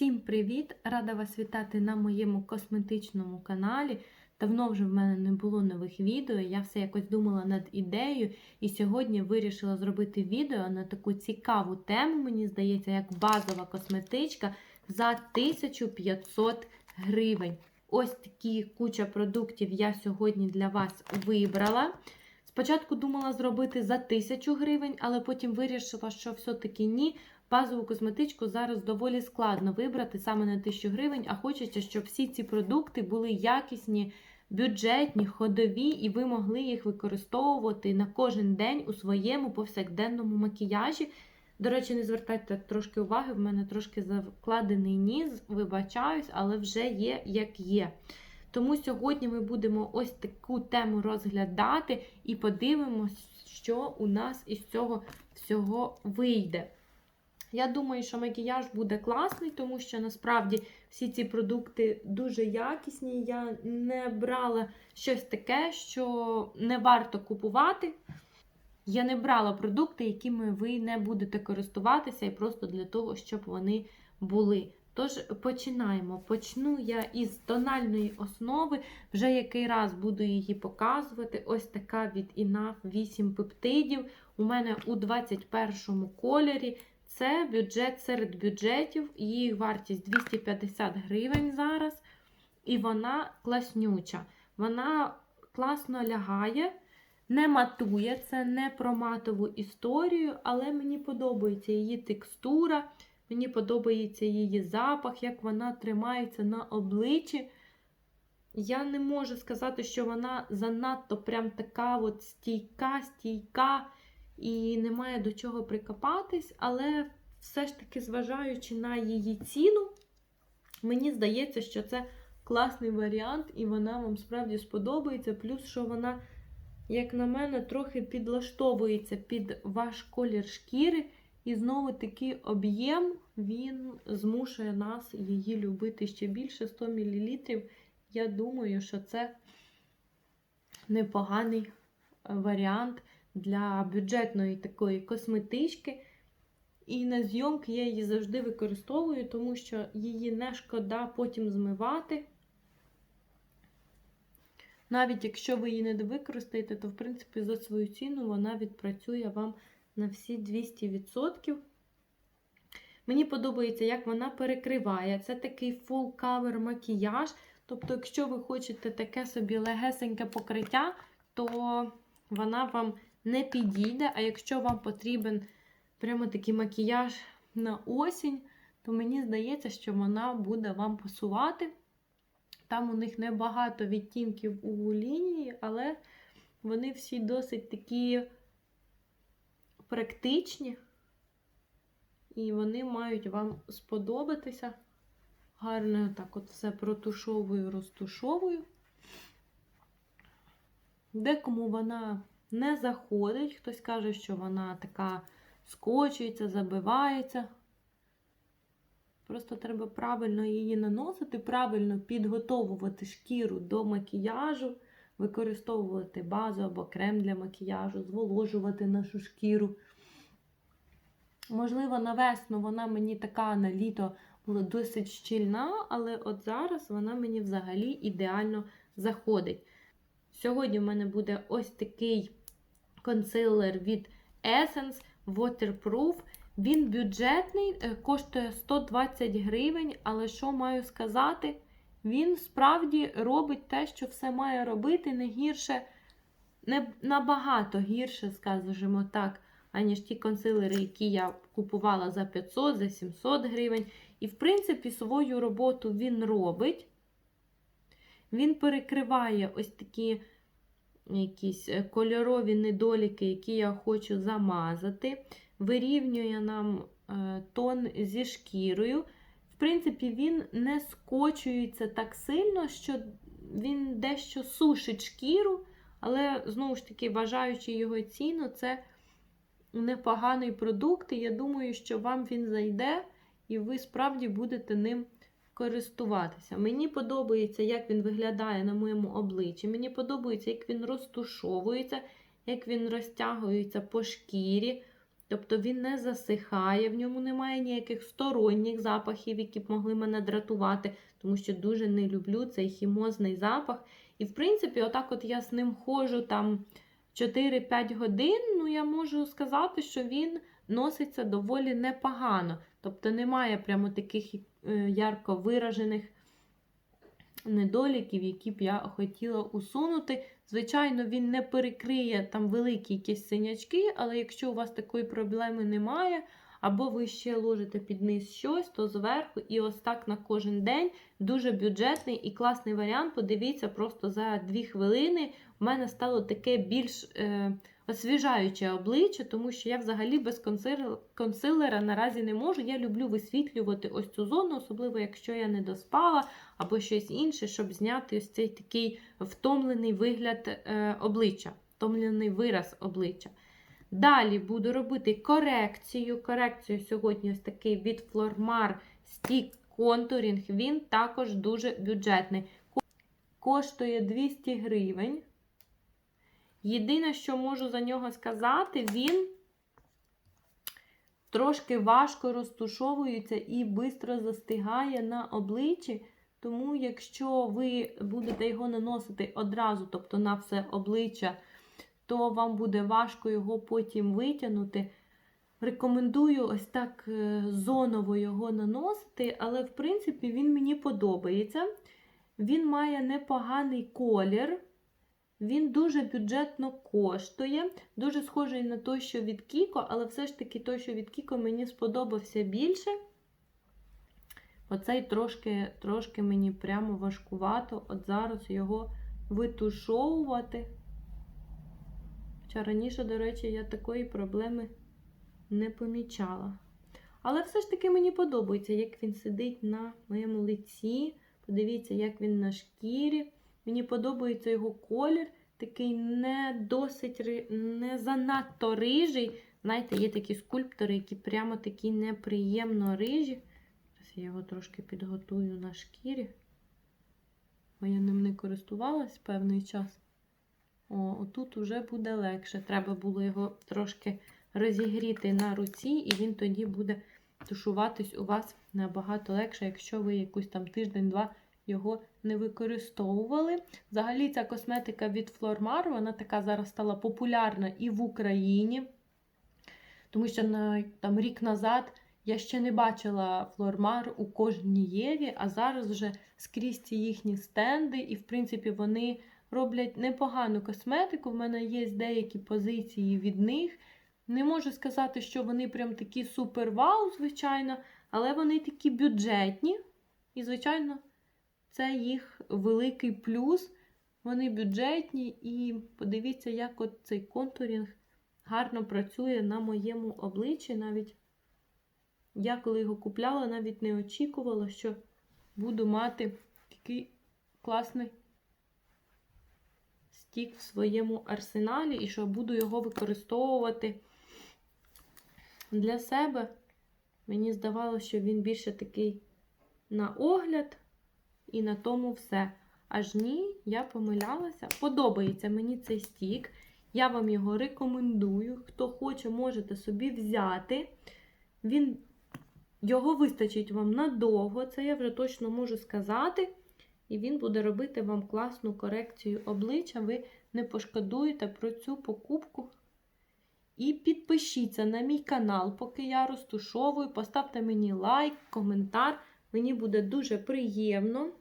Всім привіт! Рада вас вітати на моєму косметичному каналі. Давно вже в мене не було нових відео. Я все якось думала над ідеєю, і сьогодні вирішила зробити відео на таку цікаву тему, мені здається, як базова косметичка за 1500 гривень. Ось такі куча продуктів я сьогодні для вас вибрала. Спочатку думала зробити за 1000 гривень, але потім вирішила, що все-таки ні. Базову косметичку зараз доволі складно вибрати саме на 1000 гривень, а хочеться, щоб всі ці продукти були якісні, бюджетні, ходові, і ви могли їх використовувати на кожен день у своєму повсякденному макіяжі. До речі, не звертайте трошки уваги, в мене трошки закладений ніс, вибачаюсь, але вже є як є. Тому сьогодні ми будемо ось таку тему розглядати і подивимось, що у нас із цього всього вийде. Я думаю, що макіяж буде класний, тому що насправді всі ці продукти дуже якісні. Я не брала щось таке, що не варто купувати. Я не брала продукти, якими ви не будете користуватися, і просто для того, щоб вони були. Тож починаємо. Почну я із тональної основи, вже який раз буду її показувати. Ось така від Enough 8 пептидів. У мене у 21 кольорі. Це бюджет серед бюджетів, її вартість 250 гривень зараз. І вона класнюча. Вона класно лягає, не матує, це не про матову історію, але мені подобається її текстура, мені подобається її запах, як вона тримається на обличчі. Я не можу сказати, що вона занадто прям така от стійка, стійка і немає до чого прикопатись, але все ж таки, зважаючи на її ціну, мені здається, що це класний варіант, і вона вам справді сподобається. Плюс, що вона, як на мене, трохи підлаштовується під ваш колір шкіри. І знову такий об'єм, він змушує нас її любити ще більше 100 мл. Я думаю, що це непоганий варіант для бюджетної такої косметички. І на зйомки я її завжди використовую, тому що її не шкода потім змивати. Навіть якщо ви її не використаєте, то, в принципі, за свою ціну вона відпрацює вам на всі 200%. Мені подобається, як вона перекриває. Це такий full cover макіяж. Тобто, якщо ви хочете таке собі легесеньке покриття, то вона вам не підійде. А якщо вам потрібен прямо такий макіяж на осінь, то мені здається, що вона буде вам пасувати. Там у них небагато відтінків у лінії, але вони всі досить такі практичні, і вони мають вам сподобатися. Гарно так от все протушовую, розтушовую. Декому вона не заходить, хтось каже, що вона така скочується, забивається. Просто треба правильно її наносити, правильно підготовувати шкіру до макіяжу, використовувати базу або крем для макіяжу, зволожувати нашу шкіру. Можливо, на весну вона мені така на літо була досить щільна, але от зараз вона мені взагалі ідеально заходить. Сьогодні в мене буде ось такий консилер від Essence Waterproof. Він бюджетний, коштує 120 гривень, але що маю сказати? Він справді робить те, що все має робити, не гірше, не набагато гірше, скажімо так, аніж ті консилери, які я купувала за 500, за 700 гривень. І, в принципі, свою роботу він робить. Він перекриває ось такі якісь кольорові недоліки, які я хочу замазати. Вирівнює нам тон зі шкірою. В принципі, він не скочується так сильно, що він дещо сушить шкіру, але, знову ж таки, вважаючи його ціну, це непоганий продукт, і я думаю, що вам він зайде, і ви справді будете ним користуватися. Мені подобається, як він виглядає на моєму обличчі. Мені подобається, як він розтушовується, як він розтягується по шкірі. Тобто він не засихає, в ньому немає ніяких сторонніх запахів, які б могли мене дратувати, тому що дуже не люблю цей хімозний запах. І, в принципі, отак от я з ним ходжу там 4-5 годин, ну я можу сказати, що він носиться доволі непогано. Тобто немає прямо таких ярко виражених недоліків, які б я хотіла усунути. Звичайно, він не перекриє там великі якісь синячки, але якщо у вас такої проблеми немає, або ви ще ложите під низ щось, то зверху і ось так на кожен день дуже бюджетний і класний варіант. Подивіться, просто за 2 хвилини в мене стало таке більш е, освіжаюче обличчя, тому що я взагалі без консилера наразі не можу. Я люблю висвітлювати ось цю зону, особливо якщо я не доспала або щось інше, щоб зняти ось цей такий втомлений вигляд е, обличчя, втомлений вираз обличчя. Далі буду робити корекцію. Корекцію сьогодні ось такий від Flormar Stick Contouring. Він також дуже бюджетний. Коштує 200 гривень. Єдине, що можу за нього сказати, він трошки важко розтушовується і швидко застигає на обличчі. Тому, якщо ви будете його наносити одразу, тобто на все обличчя, то вам буде важко його потім витягнути. Рекомендую ось так е, зоново його наносити, але, в принципі, він мені подобається. Він має непоганий колір. Він дуже бюджетно коштує. Дуже схожий на той, що від Кіко, але все ж таки той, що від Кіко, мені сподобався більше. Оцей трошки, трошки мені прямо важкувато. От зараз його витушовувати. Хоча раніше, до речі, я такої проблеми не помічала. Але все ж таки мені подобається, як він сидить на моєму лиці. Подивіться, як він на шкірі. Мені подобається його колір, такий не досить не занадто рижий. Знаєте, є такі скульптори, які прямо такі неприємно рижі. Зараз я його трошки підготую на шкірі. Бо я ним не користувалась певний час. О, отут уже буде легше. Треба було його трошки розігріти на руці, і він тоді буде тушуватись у вас набагато легше, якщо ви якусь там тиждень-два його не використовували. Взагалі, ця косметика від Flormar, вона така зараз стала популярна і в Україні. Тому що на, там, рік назад я ще не бачила Flormar у кожній Єві, а зараз вже скрізь ці їхні стенди, і, в принципі, вони роблять непогану косметику. В мене є деякі позиції від них. Не можу сказати, що вони прям такі супер вау, звичайно, але вони такі бюджетні. І, звичайно, це їх великий плюс. Вони бюджетні, і подивіться, як от цей контурінг гарно працює на моєму обличчі. Навіть я, коли його купляла, навіть не очікувала, що буду мати такий класний стік в своєму арсеналі і що буду його використовувати для себе. Мені здавалося, що він більше такий на огляд, і на тому все. Аж ні, я помилялася. Подобається мені цей стік. Я вам його рекомендую. Хто хоче, можете собі взяти. Він, Його вистачить вам надовго, це я вже точно можу сказати. І він буде робити вам класну корекцію обличчя. Ви не пошкодуєте про цю покупку. І підпишіться на мій канал, поки я розтушовую. Поставте мені лайк, коментар. Мені буде дуже приємно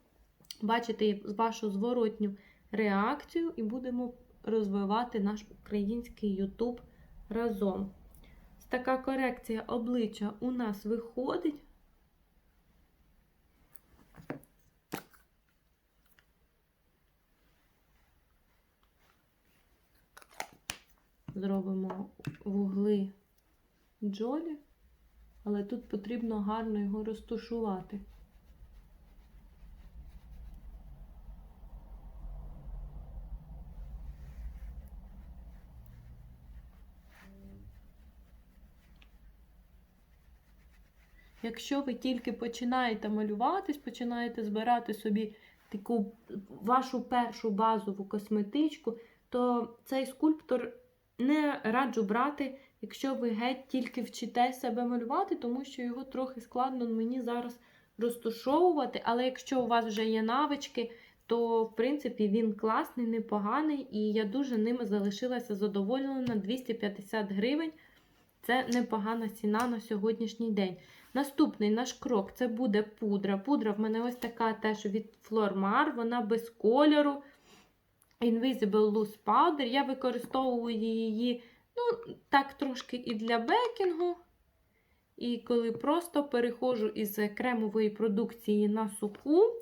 бачити вашу зворотню реакцію, і будемо розвивати наш український YouTube разом. Така корекція обличчя у нас виходить. Зробимо вугли джолі, але тут потрібно гарно його розтушувати. Якщо ви тільки починаєте малюватись, починаєте збирати собі таку вашу першу базову косметичку, то цей скульптор не раджу брати якщо ви геть тільки вчите себе малювати, тому що його трохи складно мені зараз розтушовувати. Але якщо у вас вже є навички, то в принципі він класний, непоганий, і я дуже ним залишилася задоволена 250 гривень. Це непогана ціна на сьогоднішній день. Наступний наш крок це буде пудра. Пудра в мене ось така теж від Flormar, вона без кольору. Invisible Loose Powder. Я використовую її ну, так трошки і для бекінгу. І коли просто переходжу із кремової продукції на суху.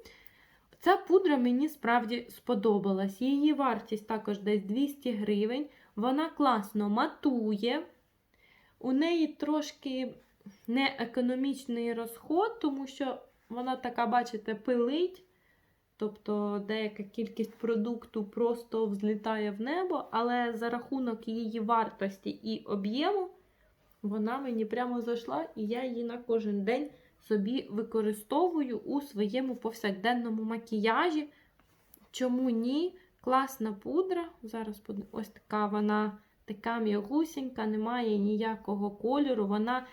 Ця пудра мені справді сподобалась. Її вартість також десь 200 гривень. Вона класно матує. У неї трошки неекономічний розход, тому що вона така, бачите, пилить. Тобто деяка кількість продукту просто взлітає в небо, але за рахунок її вартості і об'єму, вона мені прямо зайшла, і я її на кожен день собі використовую у своєму повсякденному макіяжі. Чому ні? Класна пудра. Зараз ось така вона така м'ягусінька, немає ніякого кольору. Вона,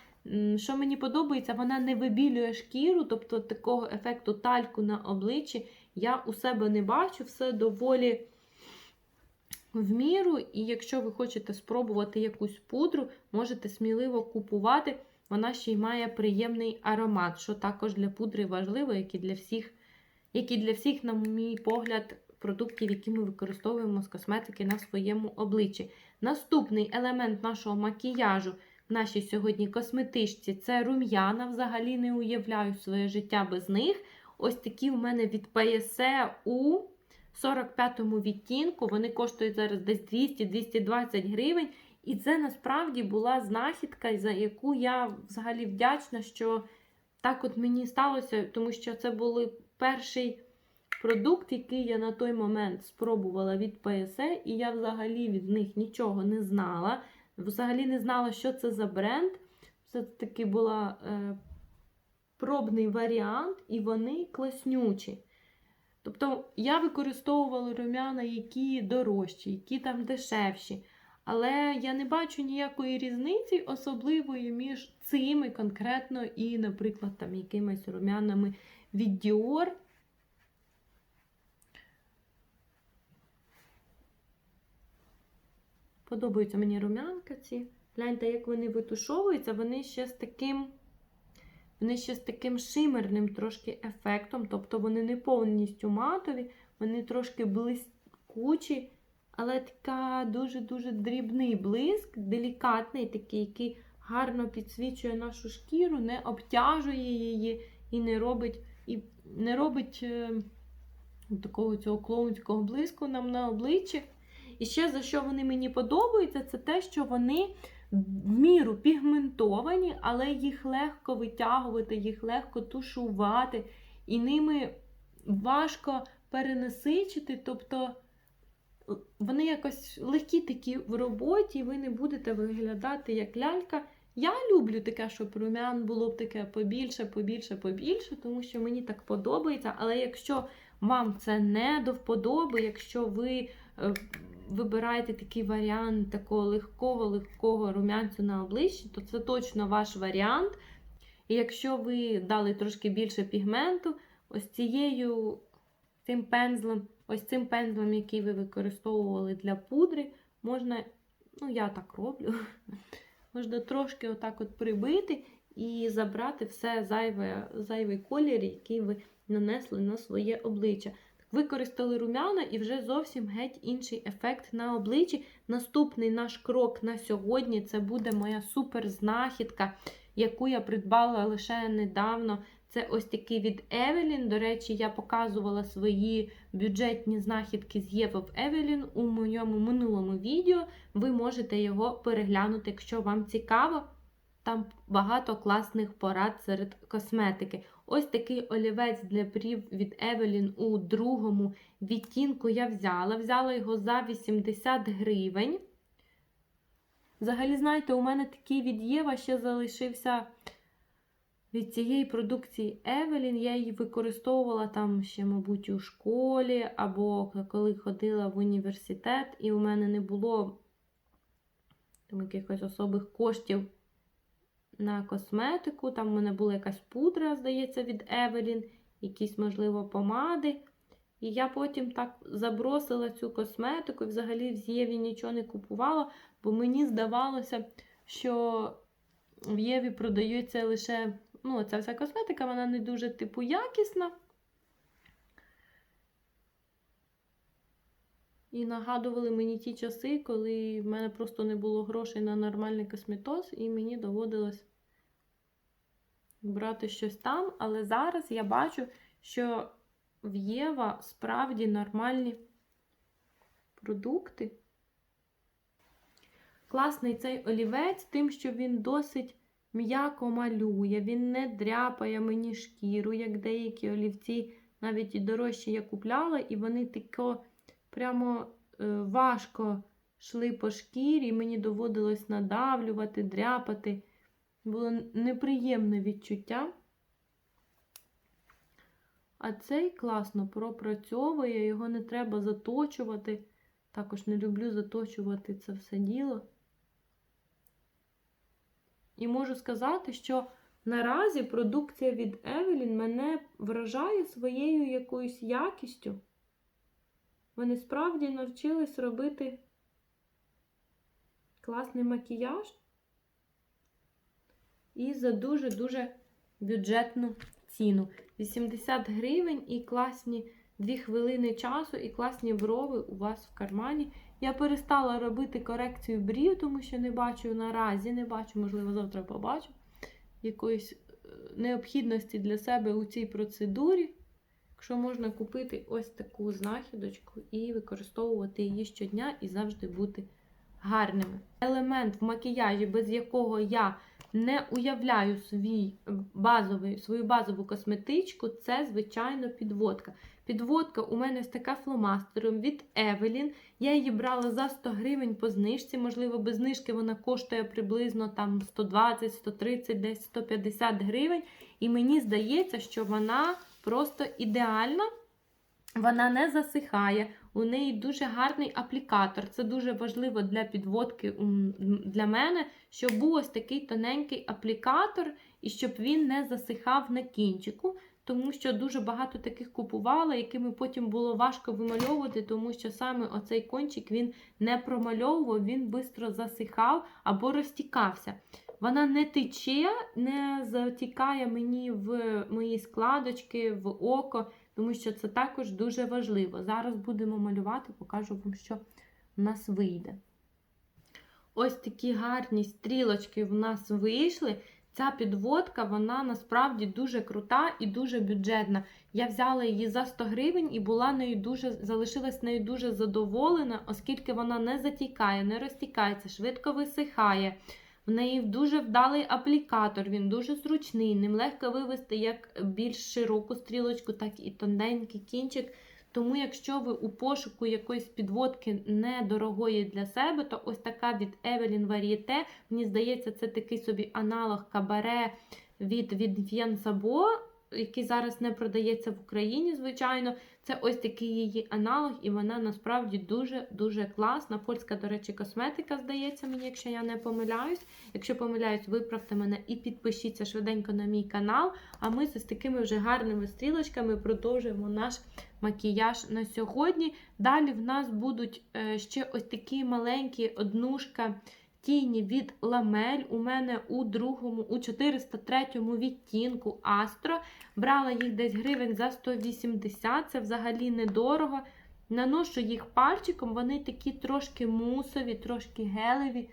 що мені подобається, вона не вибілює шкіру, тобто такого ефекту тальку на обличчі я у себе не бачу, все доволі в міру. І якщо ви хочете спробувати якусь пудру, можете сміливо купувати. Вона ще й має приємний аромат, що також для пудри важливо, як і для всіх, як і для всіх, на мій погляд, продуктів, які ми використовуємо з косметики на своєму обличчі. Наступний елемент нашого макіяжу в нашій сьогодні косметичці це рум'яна. Взагалі не уявляю своє життя без них. Ось такі у мене від PSE у 45-му відтінку. Вони коштують зараз десь 200-220 гривень. І це насправді була знахідка, за яку я взагалі вдячна, що так от мені сталося, тому що це був перший продукт, який я на той момент спробувала від PSE, і я взагалі від них нічого не знала. Взагалі не знала, що це за бренд. Це таки була е, пробний варіант, і вони класнючі. Тобто я використовувала рум'яна, які дорожчі, які там дешевші. Але я не бачу ніякої різниці особливої між цими конкретно і, наприклад, там якимись рум'янами від Dior. Подобаються мені рум'янка ці. Гляньте, як вони витушовуються, вони ще з таким вони ще з таким шимерним трошки ефектом, тобто вони не повністю матові, вони трошки блискучі, але така дуже-дуже дрібний блиск, делікатний, такий, який гарно підсвічує нашу шкіру, не обтяжує її і не робить і не робить е, такого цього клоунського блиску нам на обличчі. І ще за що вони мені подобаються, це те, що вони в міру пігментовані, але їх легко витягувати, їх легко тушувати, і ними важко перенасичити. Тобто вони якось легкі такі в роботі, і ви не будете виглядати як лялька. Я люблю таке, щоб рум'ян було б таке побільше, побільше, побільше, тому що мені так подобається. Але якщо вам це не до вподоби, якщо ви е, вибираєте такий варіант такого легкого-легкого рум'янцю на обличчі, то це точно ваш варіант. І якщо ви дали трошки більше пігменту, ось цією цим пензлем, ось цим пензлем, який ви використовували для пудри, можна, ну, я так роблю, можна трошки отак от прибити і забрати все зайве, зайвий колір, який ви нанесли на своє обличчя. Використали рум'яна і вже зовсім геть інший ефект на обличчі. Наступний наш крок на сьогодні це буде моя супер знахідка, яку я придбала лише недавно. Це ось такий від Evelyn. До речі, я показувала свої бюджетні знахідки з Єва в Evelyn у моєму минулому відео. Ви можете його переглянути, якщо вам цікаво. Там багато класних порад серед косметики. Ось такий олівець для брів від Evelyn у другому відтінку я взяла. Взяла його за 80 гривень. Взагалі, знаєте, у мене такий від Єва ще залишився від цієї продукції Evelyn. Я її використовувала там ще, мабуть, у школі, або коли ходила в університет, і у мене не було там, якихось особих коштів на косметику. Там в мене була якась пудра, здається, від Евелін, якісь, можливо, помади. І я потім так забросила цю косметику і взагалі в Єві нічого не купувала, бо мені здавалося, що в Єві продається лише ну, ця вся косметика, вона не дуже типу якісна. І нагадували мені ті часи, коли в мене просто не було грошей на нормальний косметоз, і мені доводилось брати щось там. Але зараз я бачу, що в Єва справді нормальні продукти. Класний цей олівець, тим, що він досить м'яко малює, він не дряпає мені шкіру, як деякі олівці, навіть і дорожчі я купляла, і вони тако прямо е, важко йшли по шкірі, мені доводилось надавлювати, дряпати. Було неприємне відчуття. А цей класно пропрацьовує, його не треба заточувати. Також не люблю заточувати це все діло. І можу сказати, що наразі продукція від Евелін мене вражає своєю якоюсь якістю. Вони справді навчились робити класний макіяж і за дуже-дуже бюджетну ціну. 80 гривень і класні 2 хвилини часу, і класні брови у вас в кармані. Я перестала робити корекцію брів, тому що не бачу наразі, не бачу, можливо, завтра побачу якоїсь е, необхідності для себе у цій процедурі. Якщо можна купити ось таку знахідочку і використовувати її щодня і завжди бути гарними. Елемент в макіяжі, без якого я не уявляю свій базовий, свою базову косметичку, це, звичайно, підводка. Підводка у мене з така фломастером від Evelyn. Я її брала за 100 гривень по знижці. Можливо, без знижки вона коштує приблизно там 120, 130, десь 150 гривень. І мені здається, що вона просто ідеальна. Вона не засихає, у неї дуже гарний аплікатор. Це дуже важливо для підводки для мене, щоб був ось такий тоненький аплікатор, і щоб він не засихав на кінчику, тому що дуже багато таких купувала, якими потім було важко вимальовувати, тому що саме оцей кончик він не промальовував, він швидко засихав або розтікався. Вона не тече, не затікає мені в мої складочки, в око тому що це також дуже важливо. Зараз будемо малювати, покажу вам, що в нас вийде. Ось такі гарні стрілочки в нас вийшли. Ця підводка, вона насправді дуже крута і дуже бюджетна. Я взяла її за 100 гривень і була нею дуже, залишилась нею дуже задоволена, оскільки вона не затікає, не розтікається, швидко висихає. В неї дуже вдалий аплікатор, він дуже зручний, ним легко вивести як більш широку стрілочку, так і тоненький кінчик. Тому, якщо ви у пошуку якоїсь підводки недорогої для себе, то ось така від Evelyn Varieté, мені здається, це такий собі аналог кабаре від від Vienne Sabo, який зараз не продається в Україні, звичайно. Це ось такий її аналог, і вона насправді дуже-дуже класна. Польська, до речі, косметика, здається мені, якщо я не помиляюсь. Якщо помиляюсь, виправте мене і підпишіться швиденько на мій канал. А ми з такими вже гарними стрілочками продовжуємо наш макіяж на сьогодні. Далі в нас будуть е, ще ось такі маленькі однушка тіні від ламель. У мене у другому, у 403 відтінку Астро. Брала їх десь гривень за 180, це взагалі недорого. Наношу їх пальчиком, вони такі трошки мусові, трошки гелеві.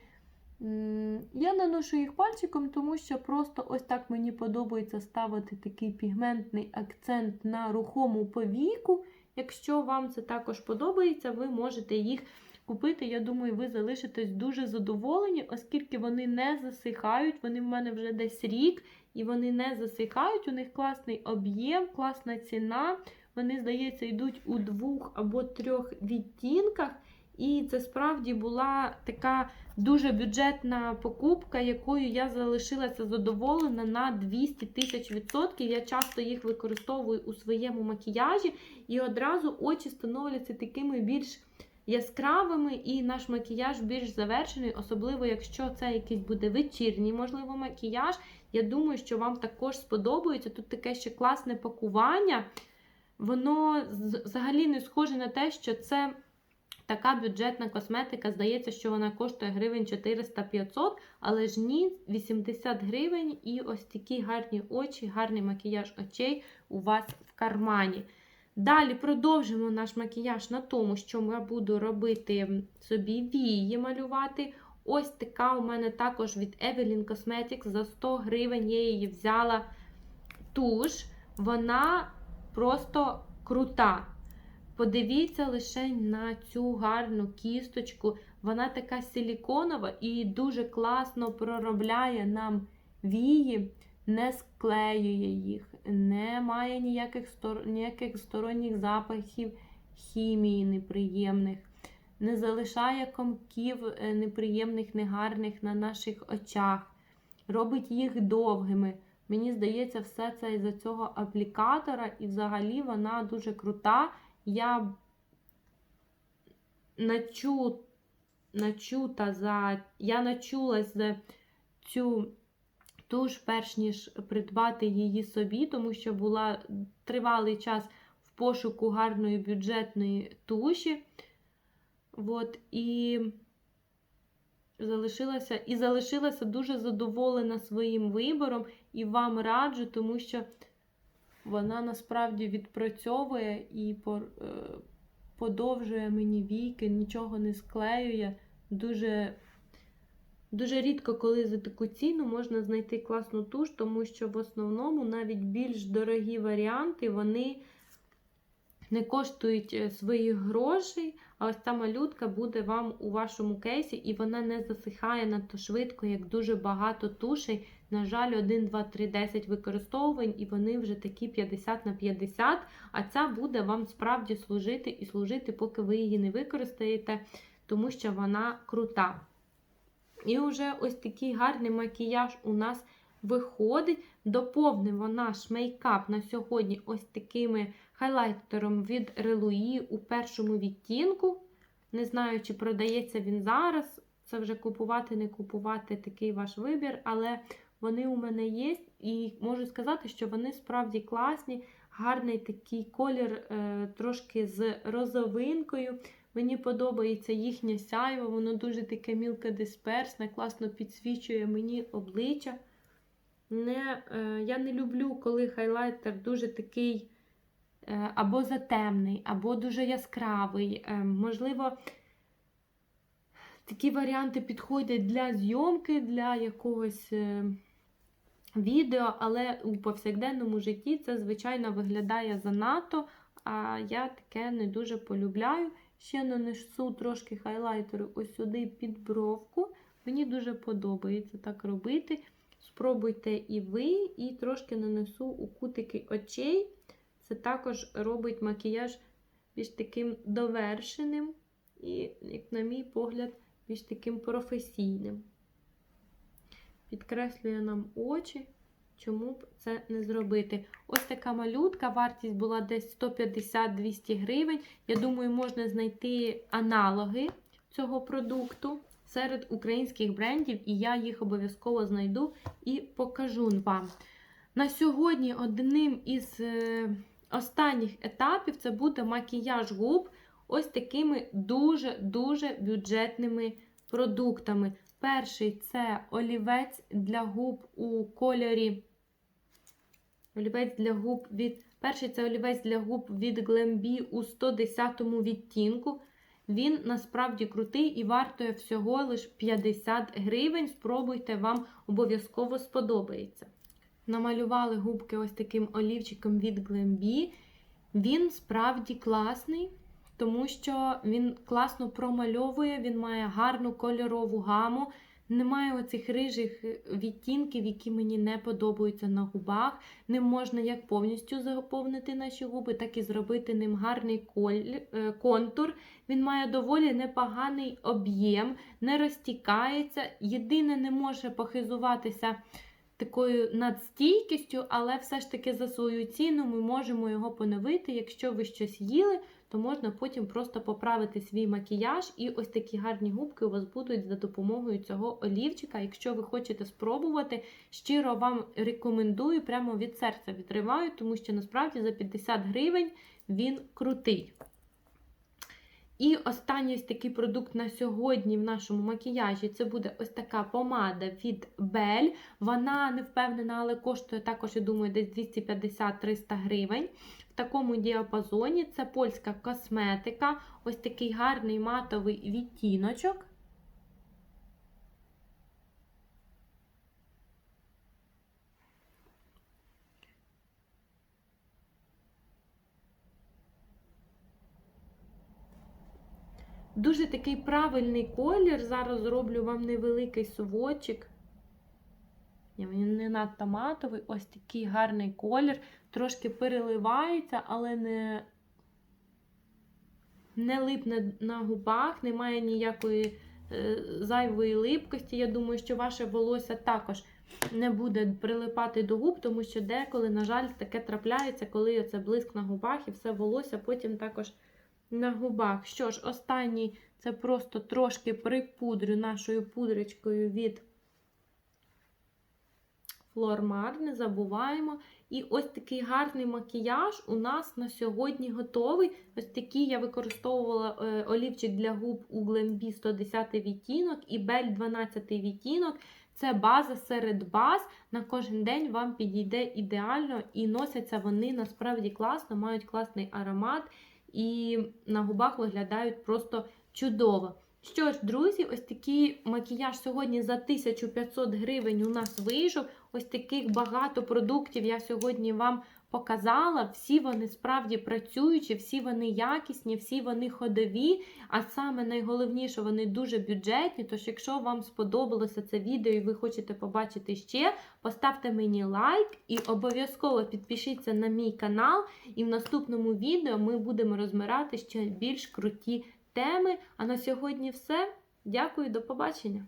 Я наношу їх пальчиком, тому що просто ось так мені подобається ставити такий пігментний акцент на рухому повіку. Якщо вам це також подобається, ви можете їх купити. Я думаю, ви залишитесь дуже задоволені, оскільки вони не засихають. Вони в мене вже десь рік, і вони не засихають. У них класний об'єм, класна ціна. Вони, здається, йдуть у двох або трьох відтінках. І це справді була така дуже бюджетна покупка, якою я залишилася задоволена на 200 тисяч відсотків. Я часто їх використовую у своєму макіяжі, і одразу очі становляться такими більш яскравими, і наш макіяж більш завершений, особливо якщо це якийсь буде вечірній, можливо, макіяж. Я думаю, що вам також сподобається. Тут таке ще класне пакування. Воно взагалі не схоже на те, що це така бюджетна косметика. Здається, що вона коштує гривень 400-500, але ж ні, 80 гривень і ось такі гарні очі, гарний макіяж очей у вас в кармані. Далі продовжимо наш макіяж на тому, що я буду робити собі вії малювати. Ось така у мене також від Evelyn Cosmetics за 100 гривень. Я її взяла туш. Вона просто крута. Подивіться лише на цю гарну кісточку. Вона така силіконова і дуже класно проробляє нам вії, не склеює їх, не має ніяких, стор... ніяких сторонніх запахів хімії неприємних, не залишає комків е, неприємних, негарних на наших очах, робить їх довгими. Мені здається, все це із-за цього аплікатора, і взагалі вона дуже крута. Я начу, начута за. Я начулась за цю туш, перш ніж придбати її собі, тому що була тривалий час в пошуку гарної бюджетної туші. От, і залишилася, і залишилася дуже задоволена своїм вибором і вам раджу, тому що вона насправді відпрацьовує і е, подовжує мені віки, нічого не склеює. Дуже, дуже рідко, коли за таку ціну можна знайти класну туш, тому що в основному навіть більш дорогі варіанти вони не коштують е, своїх грошей. А ось ця малютка буде вам у вашому кейсі, і вона не засихає надто швидко, як дуже багато тушей. На жаль, 1, 2, 3, 10 використовувань, і вони вже такі 50 на 50. А ця буде вам справді служити і служити, поки ви її не використаєте, тому що вона крута. І вже ось такий гарний макіяж у нас виходить. Доповнимо наш мейкап на сьогодні ось такими хайлайтером від Релуї у першому відтінку. Не знаю, чи продається він зараз. Це вже купувати, не купувати такий ваш вибір, але вони у мене є. І можу сказати, що вони справді класні. Гарний такий колір, е, трошки з розовинкою. Мені подобається їхнє сяйво, воно дуже таке мілкодисперсне, класно підсвічує мені обличчя. Не, е, я не люблю, коли хайлайтер дуже такий е, або затемний, або дуже яскравий. Е, можливо, такі варіанти підходять для зйомки, для якогось е, відео, але у повсякденному житті це, звичайно, виглядає занадто, а я таке не дуже полюбляю. Ще нанесу трошки хайлайтеру ось сюди під бровку. Мені дуже подобається так робити. Спробуйте і ви, і трошки нанесу у кутики очей. Це також робить макіяж більш таким довершеним і, як на мій погляд, більш таким професійним. Підкреслює нам очі, чому б це не зробити. Ось така малютка, вартість була десь 150-200 гривень. Я думаю, можна знайти аналоги цього продукту серед українських брендів, і я їх обов'язково знайду і покажу вам. На сьогодні одним із е, останніх етапів це буде макіяж губ ось такими дуже-дуже бюджетними продуктами. Перший це олівець для губ у кольорі. Олівець для губ від. Перший це олівець для губ від Glambi у 110 відтінку. Він насправді крутий і вартує всього лише 50 гривень. Спробуйте, вам обов'язково сподобається. Намалювали губки ось таким олівчиком від Glambi. Він справді класний, тому що він класно промальовує, він має гарну кольорову гаму. Немає оцих рижих відтінків, які мені не подобаються на губах. Ним можна як повністю заповнити наші губи, так і зробити ним гарний е, контур. Він має доволі непоганий об'єм, не розтікається. Єдине, не може похизуватися такою надстійкістю, але все ж таки за свою ціну ми можемо його поновити. Якщо ви щось їли, то можна потім просто поправити свій макіяж, і ось такі гарні губки у вас будуть за допомогою цього олівчика. Якщо ви хочете спробувати, щиро вам рекомендую, прямо від серця відриваю, тому що насправді за 50 гривень він крутий. І останній ось такий продукт на сьогодні в нашому макіяжі це буде ось така помада від Bell. Вона не впевнена, але коштує також, я думаю, десь 250-300 гривень. Такому діапазоні це польська косметика, ось такий гарний матовий відтіночок. Дуже такий правильний колір. Зараз зроблю вам невеликий совочок. Він не надто матовий, ось такий гарний колір. Трошки переливається, але не не липне на губах, немає ніякої е, зайвої липкості. Я думаю, що ваше волосся також не буде прилипати до губ, тому що деколи, на жаль, таке трапляється, коли це блиск на губах і все волосся потім також на губах. Що ж, останній це просто трошки припудрю нашою пудрочкою від Флормар, не забуваємо. І ось такий гарний макіяж у нас на сьогодні готовий. Ось такий я використовувала е, олівчик для губ у Glambi 110 відтінок і Бель 12 відтінок. Це база серед баз. На кожен день вам підійде ідеально і носяться вони насправді класно, мають класний аромат і на губах виглядають просто чудово. Що ж, друзі, ось такий макіяж сьогодні за 1500 гривень у нас вийшов. Ось таких багато продуктів я сьогодні вам показала. Всі вони справді працюючі, всі вони якісні, всі вони ходові. А саме найголовніше, вони дуже бюджетні. Тож, якщо вам сподобалося це відео і ви хочете побачити ще, поставте мені лайк і обов'язково підпишіться на мій канал. І в наступному відео ми будемо розмирати ще більш круті теми. А на сьогодні все. Дякую, до побачення!